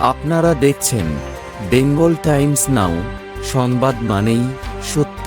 আপনারা দেখছেন Bengal Times নাও সংবাদ মানেই সত্য।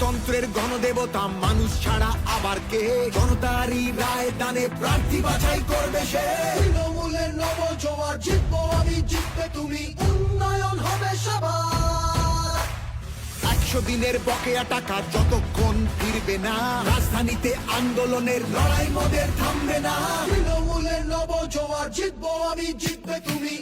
গণতন্ত্রের গণদেবতা মানুষ ছাড়া আবার কে? জনতারই রায় দানে প্রার্থী বাছাই করবে সে। তৃণমূলের নব জোয়ার জিতবো আমি জিতবে তুমি উন্নয়ন হবে সবার। একশো দিনের বকেয়া টাকা যতক্ষণ ফিরবে না রাজধানীতে আন্দোলনের লড়াই মোদের থামবে না। তৃণমূলের নব জোয়ার জিতবো আমি জিতবে তুমি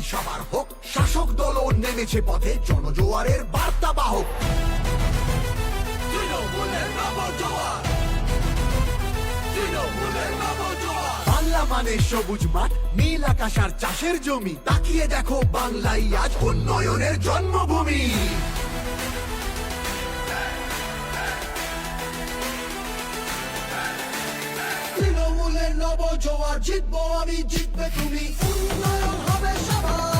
বাছাই সবার হোক। শাসক দলও নেমেছে পথে, জনজোয়ারের বার্তা বাহক বাংলা মানে সবুজ মাঠ, নীল আকাশ আর চাষের জমি। তাকিয়ে দেখো বাংলাই আজ উন্নয়নের জন্মভূমি। নব জোয়ার জিতবো আমি জিতবে তুমি। উন্নয়ন হবে সবার।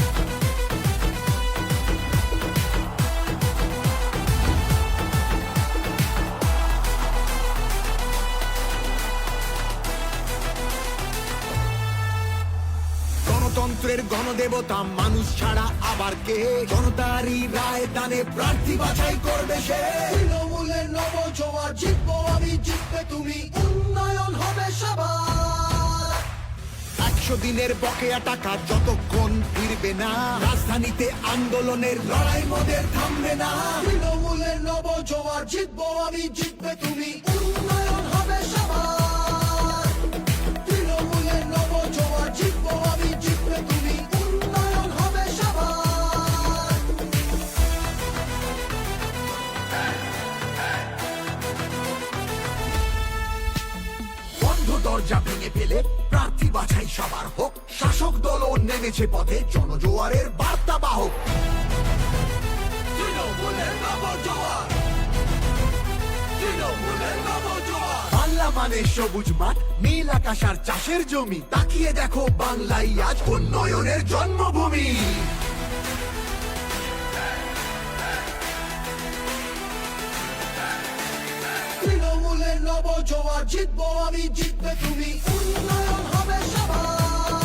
গণতন্ত্রের গণদেবতা, মানুষ ছাড়া আবার কে? জনতারই রায় দানে প্রার্থী বাছাই করবে সে। তৃণমূলের নব জোয়ার জিতবো, আমি জিতবে তুমি। উন্নয়ন হবে সবার। একশো দিনের বকেয়া টাকা যতক্ষণ ফিরবে না, রাজধানীতে আন্দোলনের লড়াই মোদের থামবে না। তৃণমূলের নব জোয়ার জিতবো, আমি জিতবে তুমি। নেমেছে পথে জনজোয়ারের বার্তা বাহক। তৃণমূলের নবজোয়ার বাংলা মানে সবুজ মাঠ নীল আকাশ আর চাষের জমি। তাকিয়ে দেখো বাংলাই আজ উন্নয়নের জন্মভূমি। জোয়ার জিতবো আমি জিতবে তুমি। উন্নয়ন হবে সবার।